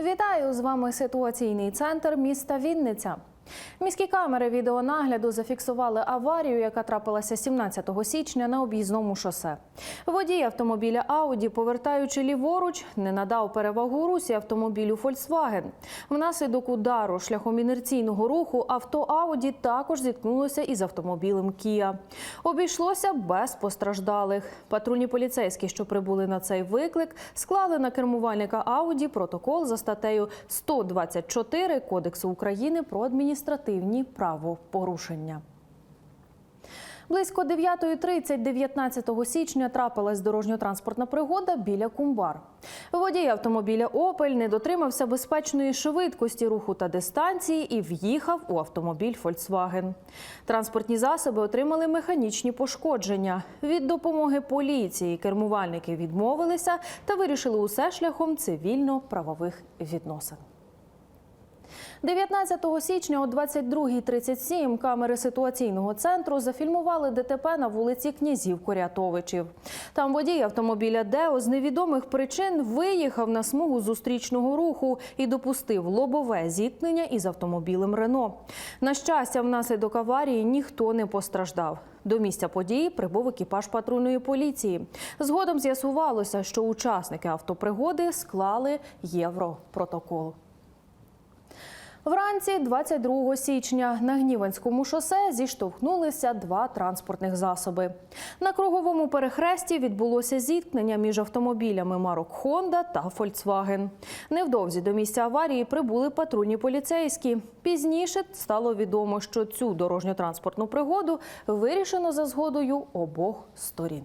Вітаю з вами ситуаційний центр міста Вінниця. Міські камери відеонагляду зафіксували аварію, яка трапилася 17 січня на об'їзному шосе. Водій автомобіля Ауді, повертаючи ліворуч, не надав перевагу русі автомобілю Фольксваген. Внаслідок удару шляхом інерційного руху авто Ауді також зіткнулося із автомобілем Кія. Обійшлося без постраждалих. Патрульні поліцейські, що прибули на цей виклик, склали на кермувальника Ауді протокол за статтею 124 Кодексу України про адміністративні правопорушення. Близько 9.30 19 січня трапилась дорожньо-транспортна пригода біля Кумбар. Водій автомобіля «Опель» не дотримався безпечної швидкості руху та дистанції і в'їхав у автомобіль «Фольксваген». Транспортні засоби отримали механічні пошкодження. Від допомоги поліції кермувальники відмовилися та вирішили усе шляхом цивільно-правових відносин. 19 січня о 22.37 камери ситуаційного центру зафільмували ДТП на вулиці князів Корятовичів. Там водій автомобіля Део з невідомих причин виїхав на смугу зустрічного руху і допустив лобове зіткнення із автомобілем Рено. На щастя, внаслідок аварії ніхто не постраждав. До місця події прибув екіпаж патрульної поліції. Згодом з'ясувалося, що учасники автопригоди склали європротокол. Вранці 22 січня на Гніванському шосе зіштовхнулися два транспортних засоби. На круговому перехресті відбулося зіткнення між автомобілями марок Honda та Volkswagen. Невдовзі до місця аварії прибули патрульні поліцейські. Пізніше стало відомо, що цю дорожньо-транспортну пригоду вирішено за згодою обох сторін.